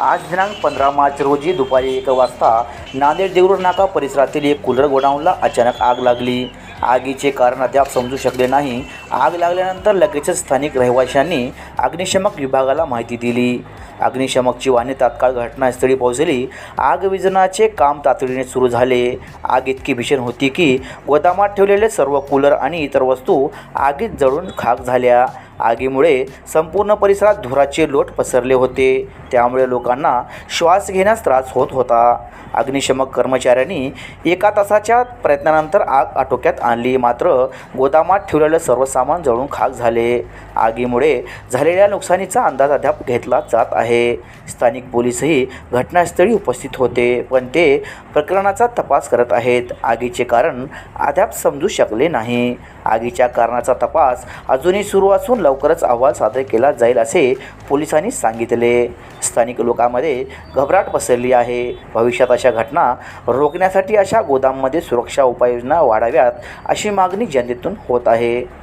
आज दिनांक पंधरा मार्च रोजी दुपारी एक वाजता नांदेड देऊळ नाका परिसरातील एक कूलर गोडाऊनला अचानक आग लागली. आगीचे कारण अद्याप समजू शकले नाही. आग लागल्यानंतर लगेचच स्थानिक रहिवाशांनी अग्निशमक विभागाला माहिती दिली. अग्निशमकची वाहने तात्काळ घटनास्थळी पोहोचली. आग विजनाचे काम तातडीने सुरू झाले. आग इतकी भीषण होती की गोदामात ठेवलेले सर्व कूलर आणि इतर वस्तू आगीत जळून खाक झाल्या. आगीमुळे संपूर्ण परिसरात धुराचे लोट पसरले होते. त्यामुळे लोकांना श्वास घेण्यास त्रास होत होता. अग्निशमक कर्मचाऱ्यांनी एका तासाच्या प्रयत्नानंतर आग आटोक्यात आणली. मात्र गोदामात ठेवलेलं सर्व सामान जळून खाक झाले. आगीमुळे झालेल्या नुकसानीचा अंदाज अद्याप घेतला जात आहे. स्थानिक पोलीसही घटनास्थळी उपस्थित होते पण ते प्रकरणाचा तपास करत आहेत. आगीचे कारण अद्याप समजू शकले नाही. आगीच्या कारणाचा तपास अजूनही सुरू असून लवकरच अहवाल सादर केला जाईल असे पोलिसांनी सांगितले. स्थानिक लोकांमध्ये घबराट पसरली आहे. भविष्यात अशा घटना रोखण्यासाठी अशा गोदाममध्ये सुरक्षा उपाययोजना वाढाव्यात अशी मागणी जनतेतून होत आहे.